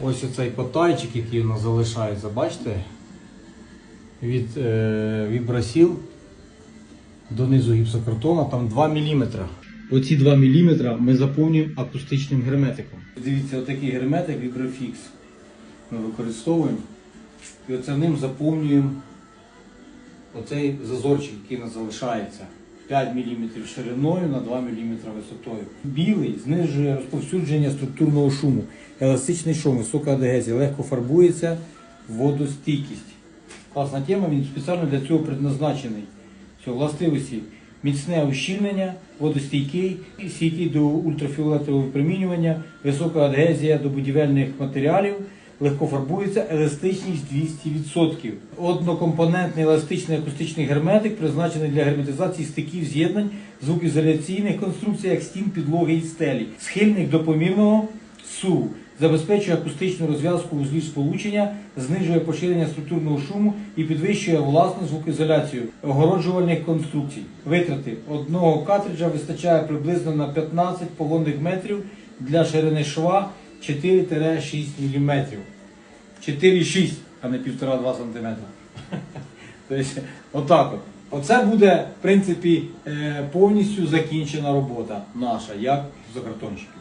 Ось оцей потайчик, який у нас залишається, бачите? Від е, вібросіл донизу гіпсокартона там 2 мм. Оці 2 мм ми заповнюємо акустичним герметиком. Дивіться, отакий герметик Vibroфікс ми використовуємо. І оце ним заповнюємо оцей зазорчик, який у нас залишається. 5 мм шириною на 2 мм висотою. Білий знижує розповсюдження структурного шуму. Еластичний шум, висока адегезія, легко фарбується, водостійкість. Класна тема, він спеціально для цього предназначений. Все, властивості міцне ущільнення, водостійкий, стійкий до ультрафіолетового випромінювання, висока адгезія до будівельних матеріалів, легко фарбується, еластичність 200%. Однокомпонентний еластичний акустичний герметик призначений для герметизації стиків з'єднань звукоізоляційних конструкцій, як стін, підлоги і стелі, схильних до помірного суву. Забезпечує акустичну розв'язку вузлів сполучення, знижує поширення структурного шуму і підвищує власну звукоізоляцію огороджувальних конструкцій. Витрати одного картриджа вистачає приблизно на 15 погонних метрів для ширини шва 4-6 мм. 4,6, а не 1,5-2 см. Отак от. Оце буде, в принципі, е, повністю закінчена робота наша, як закартонщиків.